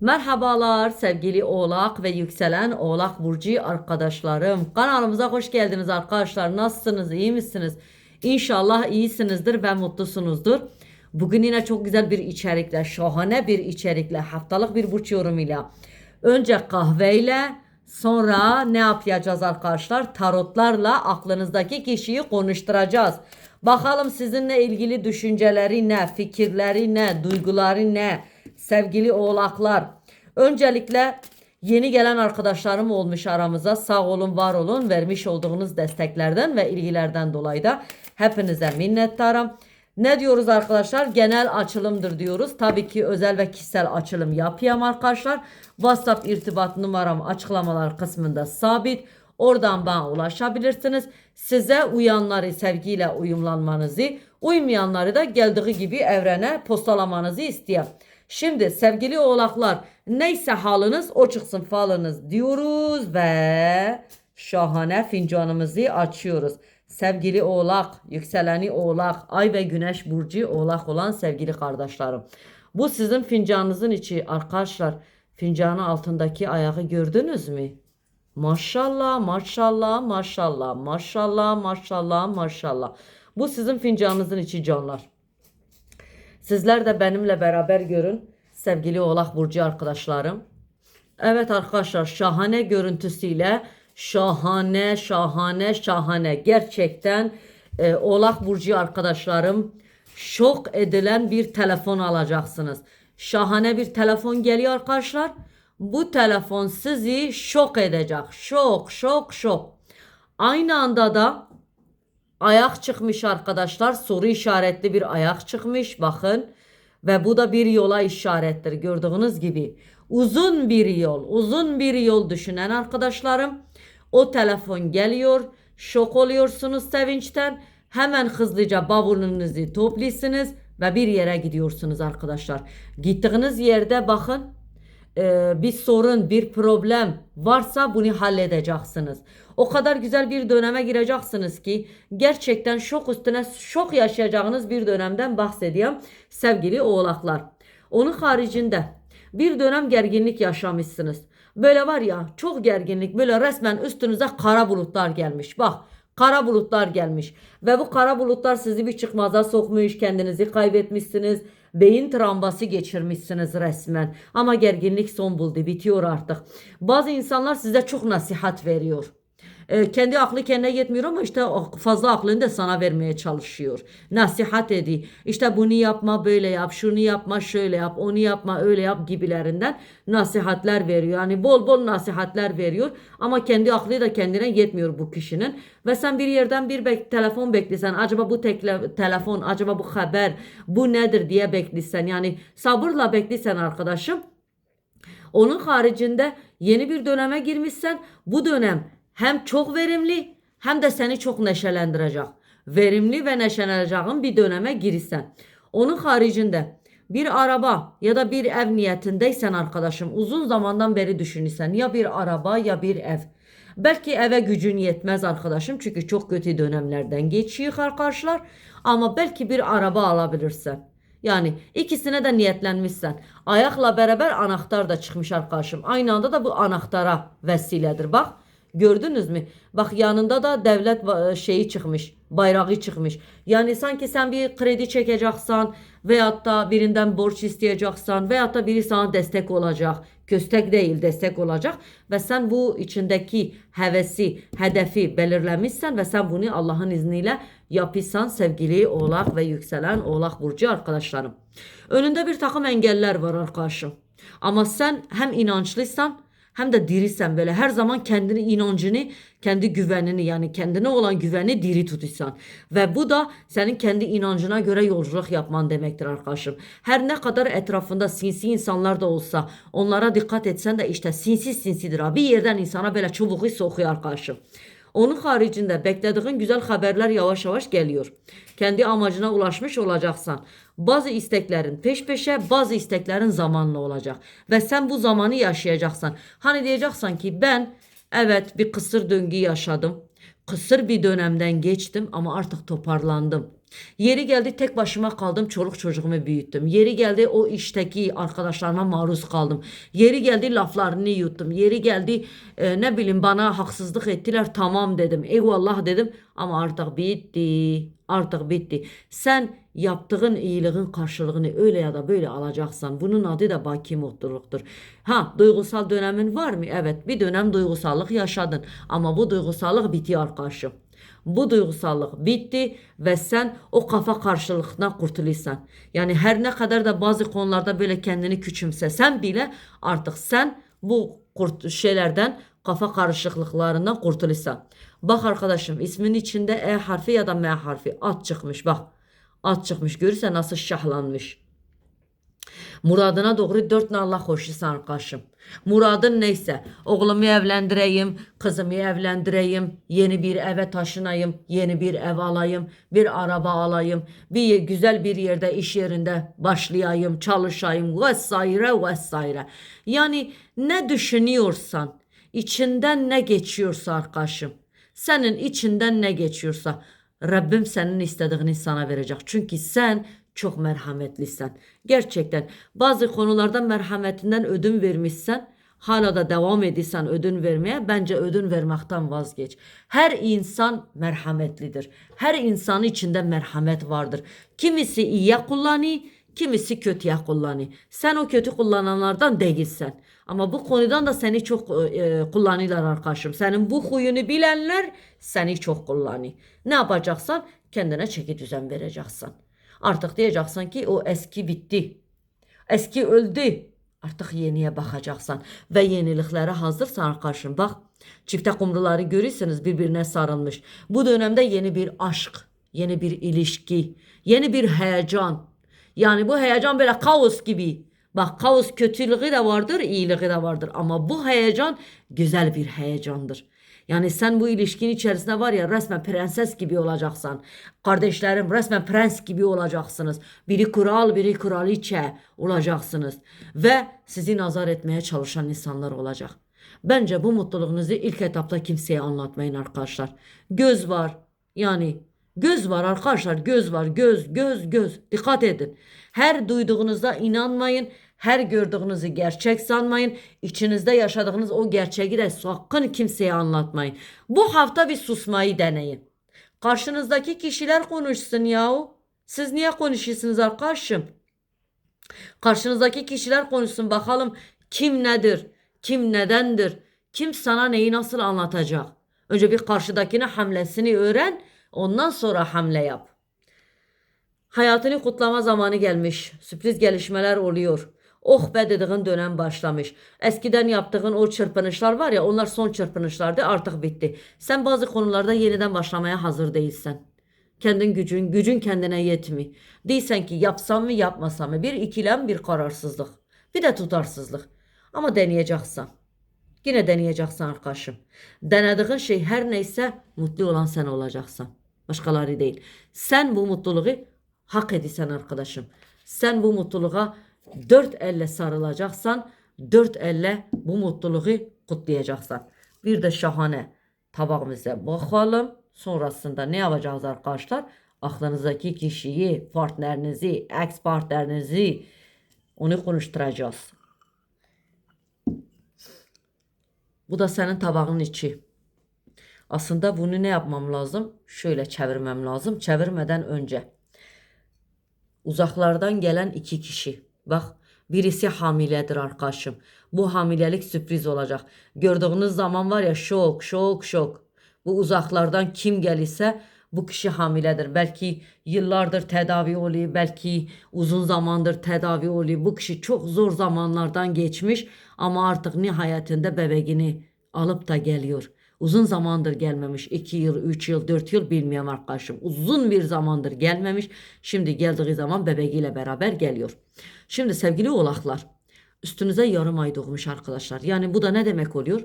Merhabalar sevgili Oğlak ve yükselen Oğlak Burcu arkadaşlarım. Kanalımıza hoş geldiniz arkadaşlar. Nasılsınız? iyi misiniz? İnşallah iyisinizdir ve mutlusunuzdur. Bugün yine çok güzel bir içerikle, şahane bir içerikle, haftalık bir burç yorumuyla. Önce kahveyle, sonra ne yapacağız arkadaşlar? Tarotlarla aklınızdaki kişiyi konuşturacağız. Bakalım sizinle ilgili düşünceleri ne, fikirleri ne, duyguları ne? Sevgili oğlaklar. Öncelikle yeni gelen arkadaşlarım olmuş aramıza. Sağ olun, var olun. Vermiş olduğunuz desteklerden ve ilgilerden dolayı da hepinize minnettarım. Ne diyoruz arkadaşlar? Genel açılımdır diyoruz. Tabii ki özel ve kişisel açılım yapayım arkadaşlar. WhatsApp irtibat numaram açıklamalar kısmında sabit. Oradan bana ulaşabilirsiniz. Size uyanları sevgiyle uyumlanmanızı, uymayanları da geldiği gibi evrene postalamanızı isteyen. Şimdi sevgili oğlaklar neyse halınız o çıksın falınız diyoruz ve şahane fincanımızı açıyoruz. Sevgili oğlak, yükseleni oğlak, ay ve güneş burcu oğlak olan sevgili kardeşlerim. Bu sizin fincanınızın içi arkadaşlar. Fincanın altındaki ayağı gördünüz mü? Maşallah, maşallah, maşallah, maşallah, maşallah, maşallah. Bu sizin fincanınızın içi canlar. Sizler de benimle beraber görün sevgili Oğlak Burcu arkadaşlarım. Evet arkadaşlar şahane görüntüsüyle şahane şahane şahane gerçekten e, Oğlak Burcu arkadaşlarım şok edilen bir telefon alacaksınız. Şahane bir telefon geliyor arkadaşlar. Bu telefon sizi şok edecek. Şok şok şok. Aynı anda da ayak çıkmış arkadaşlar. Soru işaretli bir ayak çıkmış. Bakın. Ve bu da bir yola işarettir. Gördüğünüz gibi. Uzun bir yol. Uzun bir yol düşünen arkadaşlarım. O telefon geliyor. Şok oluyorsunuz sevinçten. Hemen hızlıca bavulunuzu topluyorsunuz ve bir yere gidiyorsunuz arkadaşlar. Gittiğiniz yerde bakın e, bir sorun, bir problem varsa bunu halledeceksiniz. O kadar güzel bir döneme gireceksiniz ki gerçekten şok üstüne şok yaşayacağınız bir dönemden bahsediyorum sevgili oğlaklar. Onun haricinde bir dönem gerginlik yaşamışsınız. Böyle var ya çok gerginlik böyle resmen üstünüze kara bulutlar gelmiş. Bak kara bulutlar gelmiş ve bu kara bulutlar sizi bir çıkmaza sokmuş, kendinizi kaybetmişsiniz. Beyin travması geçirmişsiniz resmen. Ama gerginlik son buldu, bitiyor artık. Bazı insanlar size çok nasihat veriyor. E, kendi aklı kendine yetmiyor ama işte fazla aklını da sana vermeye çalışıyor. Nasihat ediyor. İşte bunu yapma böyle yap, şunu yapma şöyle yap, onu yapma öyle yap gibilerinden nasihatler veriyor. Yani bol bol nasihatler veriyor ama kendi aklı da kendine yetmiyor bu kişinin. Ve sen bir yerden bir bek telefon beklesen acaba bu tekle telefon, acaba bu haber, bu nedir diye beklesen. Yani sabırla beklesen arkadaşım. Onun haricinde yeni bir döneme girmişsen bu dönem hem çok verimli hem de seni çok neşelendirecek. Verimli ve neşeleneceğin bir döneme girişsen. Onun haricinde bir araba ya da bir ev niyetindeysen arkadaşım uzun zamandan beri düşünürsen ya bir araba ya bir ev. Belki eve gücün yetmez arkadaşım çünkü çok kötü dönemlerden geçiyor arkadaşlar. Ama belki bir araba alabilirsen. Yani ikisine de niyetlenmişsen. Ayakla beraber anahtar da çıkmış arkadaşım. Aynı anda da bu anahtara vesiledir bak. Gördünüz mü? Bak yanında da devlet ba- şeyi çıkmış. Bayrağı çıkmış. Yani sanki sen bir kredi çekeceksen veyahut da birinden borç isteyeceksen veyahut da biri sana destek olacak. Köstek değil destek olacak ve sen bu içindeki hevesi, hedefi belirlemişsen ve sen bunu Allah'ın izniyle yapırsan sevgili oğlak ve yükselen oğlak burcu arkadaşlarım. Önünde bir takım engeller var arkadaşım. Ama sen hem inançlıysan hem de dirisen böyle her zaman kendini inancını, kendi güvenini yani kendine olan güveni diri tutuyorsan. Ve bu da senin kendi inancına göre yolculuk yapman demektir arkadaşım. Her ne kadar etrafında sinsi insanlar da olsa onlara dikkat etsen de işte sinsi sinsidir. Bir yerden insana böyle çubuğu sokuyor arkadaşım. Onun haricinde beklediğin güzel haberler yavaş yavaş geliyor. Kendi amacına ulaşmış olacaksan. Bazı isteklerin peş peşe bazı isteklerin zamanla olacak. Ve sen bu zamanı yaşayacaksan. Hani diyeceksen ki ben evet bir kısır döngü yaşadım. Kısır bir dönemden geçtim ama artık toparlandım. Yeri geldi tek başıma kaldım çoluk çocuğumu büyüttüm. Yeri geldi o işteki arkadaşlarıma maruz kaldım. Yeri geldi laflarını yuttum. Yeri geldi e, ne bileyim bana haksızlık ettiler tamam dedim. Eyvallah dedim ama artık bitti. Artık bitti. Sen yaptığın iyiliğin karşılığını öyle ya da böyle alacaksan bunun adı da baki mutluluktur. Ha duygusal dönemin var mı? Evet bir dönem duygusallık yaşadın ama bu duygusallık bitiyor arkadaşım. Bu duygusallık bitti ve sen o kafa karşılıktan kurtulursan. Yani her ne kadar da bazı konularda böyle kendini küçümsesen bile artık sen bu kurt şeylerden kafa karışıklıklarından kurtulursan. Bak arkadaşım ismin içinde E harfi ya da M harfi at çıkmış bak. At çıkmış görürsen nasıl şahlanmış. Muradına doğru dört nalla koşursan arkadaşım. Muradın neyse oğlumu evlendireyim, kızımı evlendireyim, yeni bir eve taşınayım, yeni bir ev alayım, bir araba alayım, bir güzel bir yerde iş yerinde başlayayım, çalışayım vesaire vesaire. Yani ne düşünüyorsan, içinden ne geçiyorsa arkadaşım, senin içinden ne geçiyorsa Rabbim senin istediğini sana verecek. Çünkü sen çok merhametlisin. Gerçekten bazı konularda merhametinden ödün vermişsen hala da devam ediyorsan ödün vermeye bence ödün vermekten vazgeç. Her insan merhametlidir. Her insanın içinde merhamet vardır. Kimisi iyiye kullanıyor, kimisi kötüye kullanıyor. Sen o kötü kullananlardan değilsen. Ama bu konudan da seni çok e, kullanıyorlar arkadaşım. Senin bu huyunu bilenler seni çok kullanıyor. Ne yapacaksan kendine çeki düzen vereceksin. Artık diyeceksin ki o eski bitti. Eski öldü. Artık yeniye bakacaksan ve yeniliklere hazırsan arkadaşım bak çifte kumruları görürsünüz birbirine sarılmış. Bu dönemde yeni bir aşk, yeni bir ilişki, yeni bir heyecan. Yani bu heyecan böyle kaos gibi. Bak kaos kötülüğü de vardır, iyiliği de vardır ama bu heyecan güzel bir heyecandır. Yani sen bu ilişkin içerisinde var ya resmen prenses gibi olacaksan. Kardeşlerim resmen prens gibi olacaksınız. Biri kral, biri kraliçe olacaksınız. Ve sizi nazar etmeye çalışan insanlar olacak. Bence bu mutluluğunuzu ilk etapta kimseye anlatmayın arkadaşlar. Göz var. Yani göz var arkadaşlar. Göz var. Göz, göz, göz. Dikkat edin. Her duyduğunuzda inanmayın. Her gördüğünüzü gerçek sanmayın. İçinizde yaşadığınız o gerçeği de sakın kimseye anlatmayın. Bu hafta bir susmayı deneyin. Karşınızdaki kişiler konuşsun yahu. Siz niye konuşuyorsunuz arkadaşım? Karşınızdaki kişiler konuşsun bakalım kim nedir, kim nedendir, kim sana neyi nasıl anlatacak. Önce bir karşıdakine hamlesini öğren, ondan sonra hamle yap. Hayatını kutlama zamanı gelmiş. Sürpriz gelişmeler oluyor. Oh be dediğin dönem başlamış. Eskiden yaptığın o çırpınışlar var ya onlar son çırpınışlardı artık bitti. Sen bazı konularda yeniden başlamaya hazır değilsen. Kendin gücün, gücün kendine yetmi. Değilsen ki yapsam mı yapmasam mı? Bir ikilem bir kararsızlık. Bir de tutarsızlık. Ama deneyeceksin. Yine deneyeceksin arkadaşım. Denediğin şey her neyse mutlu olan sen olacaksın. Başkaları değil. Sen bu mutluluğu hak edisen arkadaşım. Sen bu mutluluğa dört elle sarılacaksan, dört elle bu mutluluğu kutlayacaksan. Bir de şahane tabağımıza bakalım. Sonrasında ne yapacağız arkadaşlar? Aklınızdaki kişiyi, partnerinizi, ex partnerinizi onu konuşturacağız. Bu da senin tabağın içi. Aslında bunu ne yapmam lazım? Şöyle çevirmem lazım. Çevirmeden önce. Uzaklardan gelen iki kişi. Bak birisi hamiledir arkadaşım. Bu hamilelik sürpriz olacak. Gördüğünüz zaman var ya şok şok şok. Bu uzaklardan kim gelirse bu kişi hamiledir. Belki yıllardır tedavi oluyor, belki uzun zamandır tedavi oluyor. Bu kişi çok zor zamanlardan geçmiş ama artık nihayetinde bebeğini alıp da geliyor. Uzun zamandır gelmemiş. 2 yıl, 3 yıl, 4 yıl bilmiyorum arkadaşım. Uzun bir zamandır gelmemiş. Şimdi geldiği zaman bebeğiyle beraber geliyor. Şimdi sevgili oğlaklar. Üstünüze yarım ay doğmuş arkadaşlar. Yani bu da ne demek oluyor?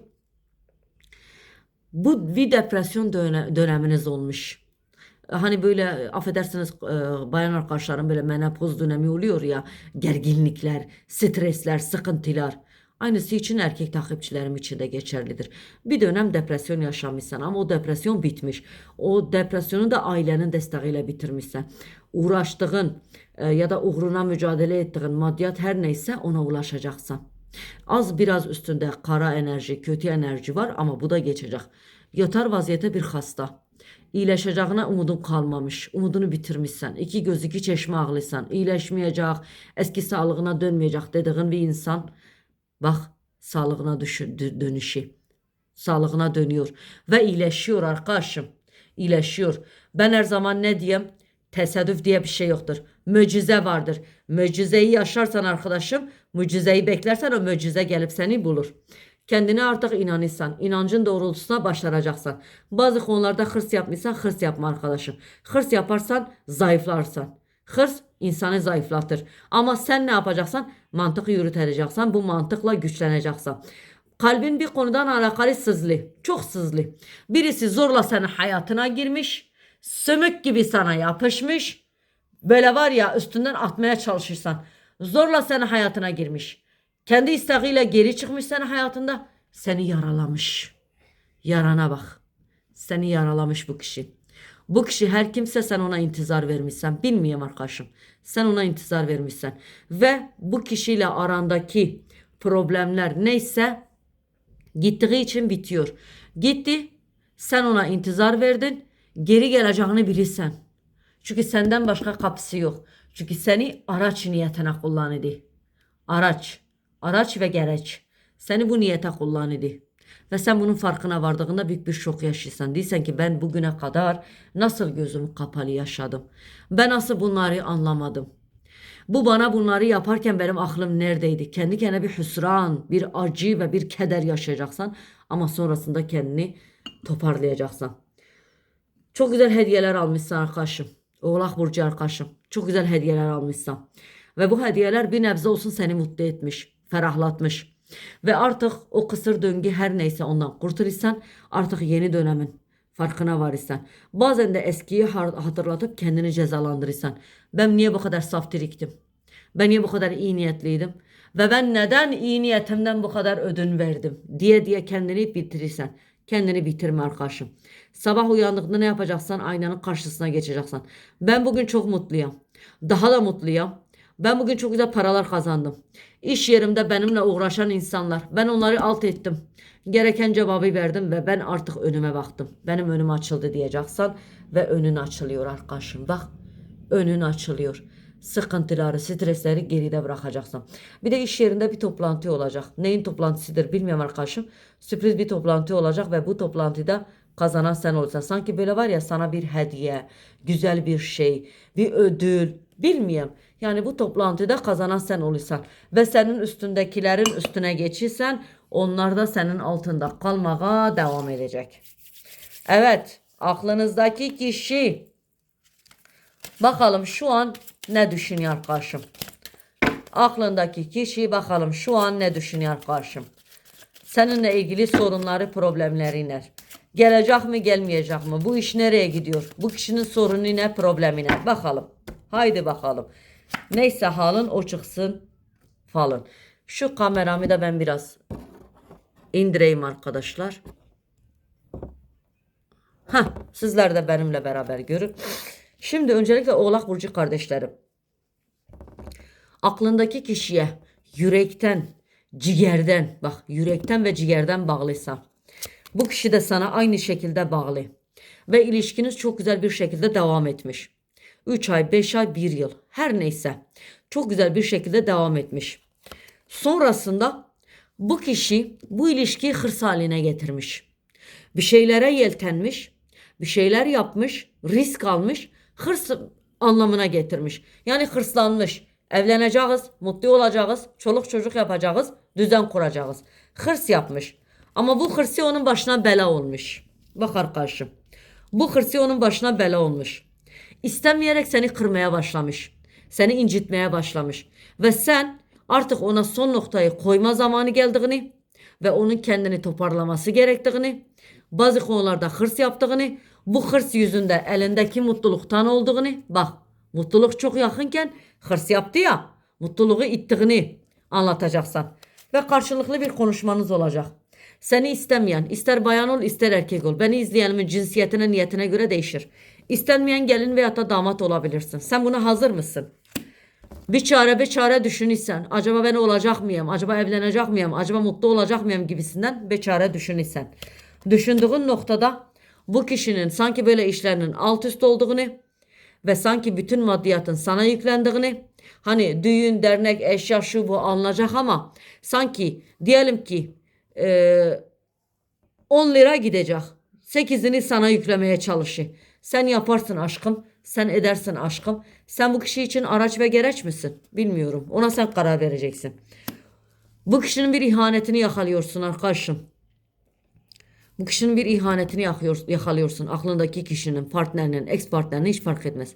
Bu bir depresyon döne- döneminiz olmuş. Hani böyle affedersiniz e, bayan arkadaşlarım böyle menopoz dönemi oluyor ya gerginlikler, stresler, sıkıntılar. Aynısı için erkek takipçilerim için de geçerlidir. Bir dönem depresyon yaşamışsan ama o depresyon bitmiş. O depresyonu da ailenin desteğiyle bitirmişsen. Uğraştığın e, ya da uğruna mücadele ettiğin maddiyat her neyse ona ulaşacaksan. Az biraz üstünde kara enerji, kötü enerji var ama bu da geçecek. Yatar vaziyette bir hasta. İyileşeceğine umudun kalmamış. Umudunu bitirmişsen. iki göz iki çeşme ağlıysan. iyileşmeyecek, eski sağlığına dönmeyecek dediğin bir insan. Bak sağlığına dönüşü. Sağlığına dönüyor. Ve iyileşiyor arkadaşım. İyileşiyor. Ben her zaman ne diyeyim? Tesadüf diye bir şey yoktur. Mucize vardır. Mucizeyi yaşarsan arkadaşım, mucizeyi beklersen o mucize gelip seni bulur. Kendine artık inanırsan, inancın doğrultusuna başaracaksan. Bazı konularda hırs yapmışsan hırs yapma arkadaşım. Hırs yaparsan zayıflarsan. Hırs insanı zayıflatır. Ama sen ne yapacaksan? Mantık yürüteceksen. Bu mantıkla güçleneceksin. Kalbin bir konudan alakalı sızlı. Çok sızlı. Birisi zorla senin hayatına girmiş. Sümük gibi sana yapışmış. Böyle var ya üstünden atmaya çalışırsan. Zorla senin hayatına girmiş. Kendi isteğiyle geri çıkmış senin hayatında. Seni yaralamış. Yarana bak. Seni yaralamış bu kişi. Bu kişi her kimse sen ona intizar vermişsen. Bilmiyorum arkadaşım. Sen ona intizar vermişsen. Ve bu kişiyle arandaki problemler neyse gittiği için bitiyor. Gitti. Sen ona intizar verdin. Geri geleceğini bilirsen. Çünkü senden başka kapısı yok. Çünkü seni araç niyetine kullandı. Araç. Araç ve gereç. Seni bu niyete kullandı. Ve sen bunun farkına vardığında büyük bir şok yaşıyorsan. Değilsen ki ben bugüne kadar nasıl gözüm kapalı yaşadım. Ben nasıl bunları anlamadım. Bu bana bunları yaparken benim aklım neredeydi? Kendi kendine bir hüsran, bir acı ve bir keder yaşayacaksan ama sonrasında kendini toparlayacaksan. Çok güzel hediyeler almışsın arkadaşım. Oğlak Burcu arkadaşım. Çok güzel hediyeler almışsın. Ve bu hediyeler bir nebze olsun seni mutlu etmiş, ferahlatmış. Ve artık o kısır döngü her neyse ondan kurtulursan artık yeni dönemin farkına varırsan. Bazen de eskiyi hatırlatıp kendini cezalandırırsan. Ben niye bu kadar saf diriktim? Ben niye bu kadar iyi niyetliydim? Ve ben neden iyi niyetimden bu kadar ödün verdim? Diye diye kendini bitirirsen. Kendini bitirme arkadaşım. Sabah uyandığında ne yapacaksan aynanın karşısına geçeceksin. Ben bugün çok mutluyum. Daha da mutluyum. Ben bugün çok güzel paralar kazandım. İş yerimde benimle uğraşan insanlar. Ben onları alt ettim. Gereken cevabı verdim ve ben artık önüme baktım. Benim önüm açıldı diyeceksen ve önün açılıyor arkadaşım. Bak önün açılıyor. Sıkıntıları, stresleri geride bırakacaksın. Bir de iş yerinde bir toplantı olacak. Neyin toplantısıdır bilmiyorum arkadaşım. Sürpriz bir toplantı olacak ve bu toplantıda kazanan sen olacaksın. Sanki böyle var ya sana bir hediye, güzel bir şey, bir ödül, bilmiyorum. Yani bu toplantıda kazanan sen olursan ve senin üstündekilerin üstüne geçirsen onlar da senin altında kalmaya devam edecek. Evet, aklınızdaki kişi bakalım şu an ne düşünüyor arkadaşım? Aklındaki kişi bakalım şu an ne düşünüyor arkadaşım? Seninle ilgili sorunları, problemleri ne? Gelecek mi, gelmeyecek mi? Bu iş nereye gidiyor? Bu kişinin sorunu ne, problemi ne? Bakalım. Haydi bakalım. Neyse halın o çıksın falın. Şu kameramı da ben biraz indireyim arkadaşlar. Heh, sizler de benimle beraber görün. Şimdi öncelikle Oğlak Burcu kardeşlerim. Aklındaki kişiye yürekten, ciğerden, bak yürekten ve ciğerden bağlıysa bu kişi de sana aynı şekilde bağlı. Ve ilişkiniz çok güzel bir şekilde devam etmiş. 3 ay, 5 ay, 1 yıl her neyse çok güzel bir şekilde devam etmiş. Sonrasında bu kişi bu ilişkiyi hırs haline getirmiş. Bir şeylere yeltenmiş, bir şeyler yapmış, risk almış, hırs anlamına getirmiş. Yani hırslanmış. Evleneceğiz, mutlu olacağız, çoluk çocuk yapacağız, düzen kuracağız. Hırs yapmış. Ama bu hırsı onun başına bela olmuş. Bak arkadaşım. Bu hırsı onun başına bela olmuş. İstemeyerek seni kırmaya başlamış. Seni incitmeye başlamış. Ve sen artık ona son noktayı koyma zamanı geldiğini ve onun kendini toparlaması gerektiğini, bazı konularda hırs yaptığını, bu hırs yüzünde elindeki mutluluktan olduğunu, bak mutluluk çok yakınken hırs yaptı ya, mutluluğu ittiğini anlatacaksın. ve karşılıklı bir konuşmanız olacak. Seni istemeyen, ister bayan ol ister erkek ol. Beni izleyenimin cinsiyetine, niyetine göre değişir. İstenmeyen gelin veya da damat olabilirsin. Sen buna hazır mısın? Bir çare bir çare düşünürsen, acaba ben olacak mıyım, acaba evlenecek miyim, acaba mutlu olacak mıyım gibisinden bir çare düşünürsen. Düşündüğün noktada bu kişinin sanki böyle işlerinin alt üst olduğunu ve sanki bütün maddiyatın sana yüklendiğini, hani düğün, dernek, eşya şu bu alınacak ama sanki diyelim ki eee 10 lira gidecek. 8'ini sana yüklemeye çalışıyor. Sen yaparsın aşkım. Sen edersin aşkım. Sen bu kişi için araç ve gereç misin? Bilmiyorum. Ona sen karar vereceksin. Bu kişinin bir ihanetini yakalıyorsun arkadaşım. Bu kişinin bir ihanetini yakalıyorsun. Aklındaki kişinin, partnerinin, ex partnerinin hiç fark etmez.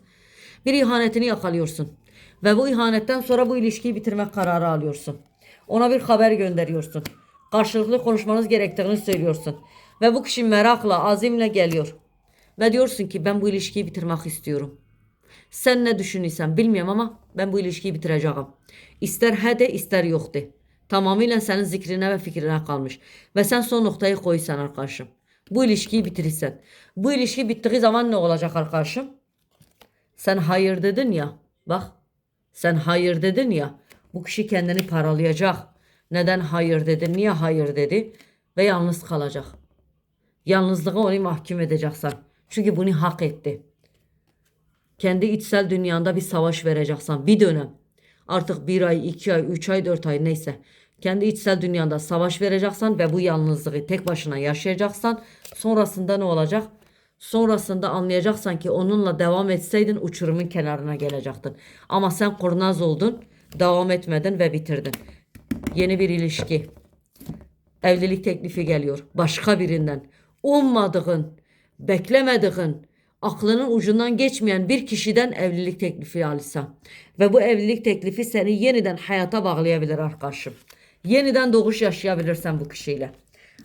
Bir ihanetini yakalıyorsun. Ve bu ihanetten sonra bu ilişkiyi bitirmek kararı alıyorsun. Ona bir haber gönderiyorsun. Karşılıklı konuşmanız gerektiğini söylüyorsun. Ve bu kişi merakla, azimle geliyor. Ve diyorsun ki ben bu ilişkiyi bitirmek istiyorum. Sen ne düşünürsen bilmiyorum ama ben bu ilişkiyi bitireceğim. İster he de ister yok de. Tamamıyla senin zikrine ve fikrine kalmış. Ve sen son noktayı koysan arkadaşım. Bu ilişkiyi bitirirsen. Bu ilişki bittiği zaman ne olacak arkadaşım? Sen hayır dedin ya. Bak. Sen hayır dedin ya. Bu kişi kendini paralayacak. Neden hayır dedi? Niye hayır dedi? Ve yalnız kalacak. Yalnızlığa onu mahkum edeceksin. Çünkü bunu hak etti. Kendi içsel dünyanda bir savaş vereceksin. Bir dönem. Artık bir ay, iki ay, üç ay, dört ay neyse. Kendi içsel dünyanda savaş vereceksin ve bu yalnızlığı tek başına yaşayacaksan sonrasında ne olacak? Sonrasında anlayacaksan ki onunla devam etseydin uçurumun kenarına gelecektin. Ama sen kurnaz oldun, devam etmedin ve bitirdin. Yeni bir ilişki. Evlilik teklifi geliyor. Başka birinden. Ummadığın, beklemediğin, aklının ucundan geçmeyen bir kişiden evlilik teklifi alırsan. Ve bu evlilik teklifi seni yeniden hayata bağlayabilir arkadaşım. Yeniden doğuş yaşayabilirsen bu kişiyle.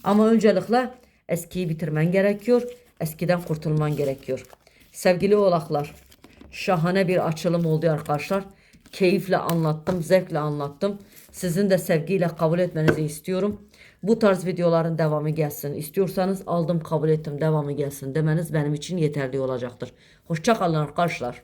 Ama öncelikle eskiyi bitirmen gerekiyor. Eskiden kurtulman gerekiyor. Sevgili oğlaklar, şahane bir açılım oldu arkadaşlar. Keyifle anlattım, zevkle anlattım. Sizin de sevgiyle kabul etmenizi istiyorum. Bu tarz videoların devamı gelsin. İstiyorsanız aldım kabul ettim devamı gelsin demeniz benim için yeterli olacaktır. Hoşça kalın arkadaşlar.